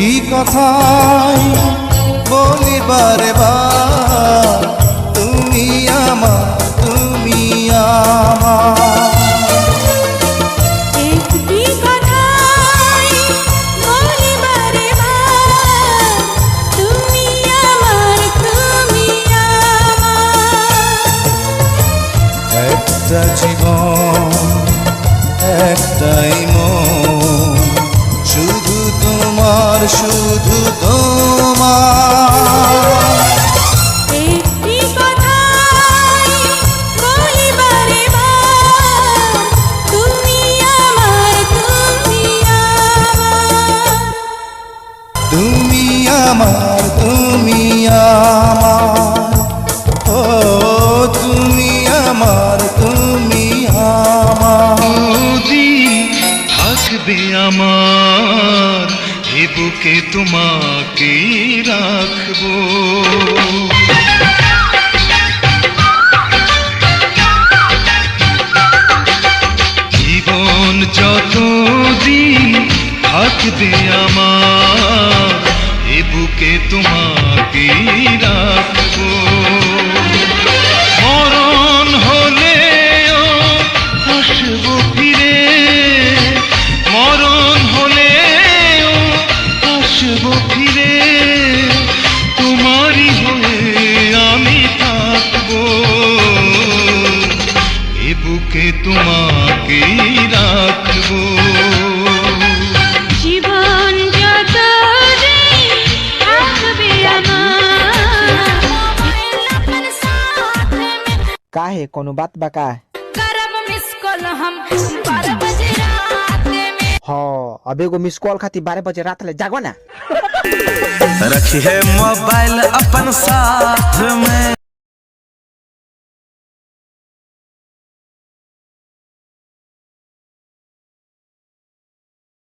একটি কথাই বলিবার বার। তুমি আমার তুমি আমার। একটি শুধু তোমার। আমার তুমি আমার। তুমি আমার তুমি আমার। ও তুমি আমার তুমি আমার। থাকবে আমার। এ বুকে তোমাকে রাখব। জীবন যতদিন থাকবে আমার এ বুকে তোমাকে काहे कोनो बात बा का करब मिस कॉल हम बारह बजे रात में। ह अब एगो मिस कॉल खातिर बारह बजे रात ले जागो ना। रखिए मोबाइल अपन साथ में।